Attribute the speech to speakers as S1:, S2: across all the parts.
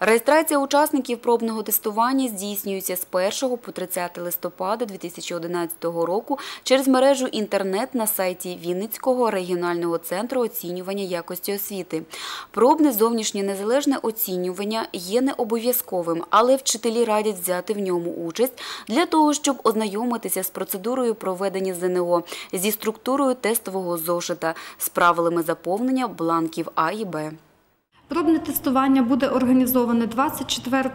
S1: Реєстрація учасників пробного тестування здійснюється з 1 по 30 листопада 2011 року через мережу інтернет на сайті Вінницького регіонального центру оцінювання якості освіти. Пробне зовнішнє незалежне оцінювання є не обов'язковим, але вчителі радять взяти в ньому участь для того, щоб ознайомитися з процедурою проведення ЗНО, зі структурою тестового зошита, з правилами заповнення бланків А і Б.
S2: Пробне тестування буде організоване 24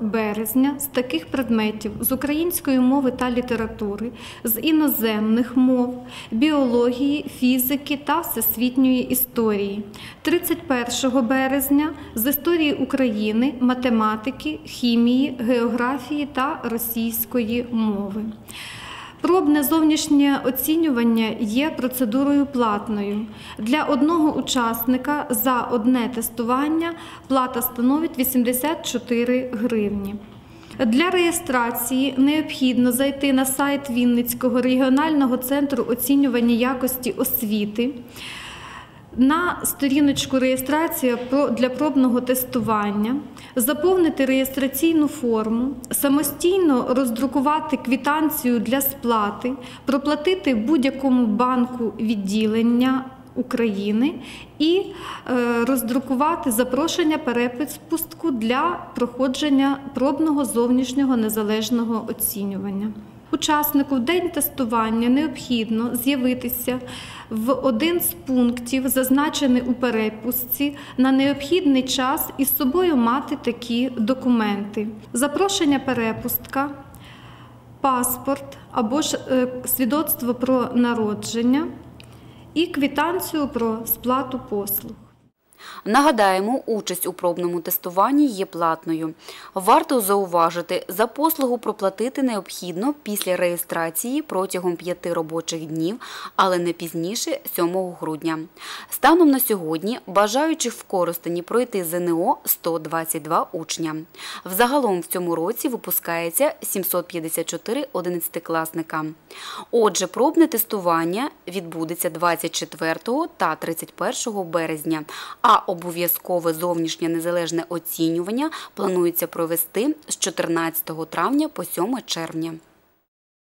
S2: березня з таких предметів з української мови та літератури, з іноземних мов, біології, фізики та всесвітньої історії. 31 березня з історії України, математики, хімії, географії та російської мови. Пробне зовнішнє оцінювання є процедурою платною. Для одного учасника за одне тестування плата становить 84 гривні. Для реєстрації необхідно зайти на сайт Вінницького регіонального центру оцінювання якості освіти. На сторіночку реєстрація для пробного тестування, заповнити реєстраційну форму, самостійно роздрукувати квітанцію для сплати, проплатити будь-якому банку відділення України і е, роздрукувати запрошення перепустку для проходження пробного зовнішнього незалежного оцінювання. Учаснику в день тестування необхідно з'явитися в один з пунктів, зазначений у перепустці, на необхідний час і з собою мати такі документи: запрошення перепустка, паспорт або ж е, свідоцтво про народження і квитанцію про сплату послуг.
S1: Нагадаємо, участь у пробному тестуванні є платною. Варто зауважити, за послугу проплатити необхідно після реєстрації протягом п'яти робочих днів, але не пізніше 7 грудня. Станом на сьогодні бажаючих в Коростені пройти ЗНО 122 учня. Взагалом в цьому році випускається 754 одинадцятикласника. Отже, пробне тестування відбудеться 24 та 31 березня, а обов'язкове зовнішнє незалежне оцінювання планується провести з 14 травня по 7 червня.